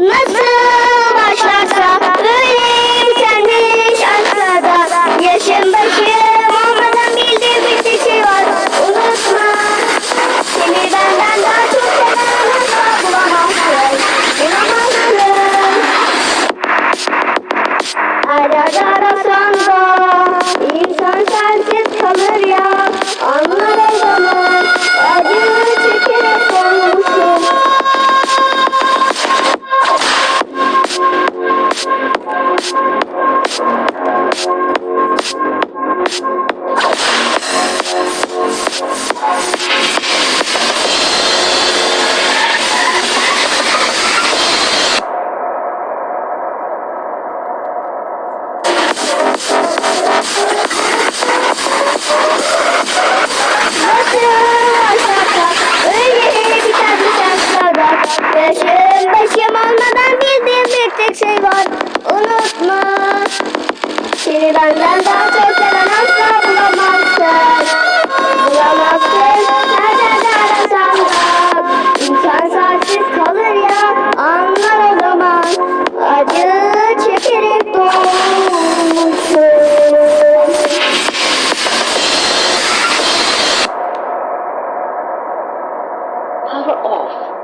Nasıl başlarsa böyle yükselmiş aşağıda Yaşım başım olmadan bildiğim bir şey var. Unutma seni benden daha çok seven asla bulamazsın. İnanamazsın Ara ara sonra Arkadaşım olmadan bildiğim bir tek şey var. Unutma. Seni benden daha çok seven asla bulamazsın. Bulamazsın. Nereden de arasam da. İnsan sensiz kalır ya. Anlar o zaman. Acı çekerek doğmuşsun. Power off.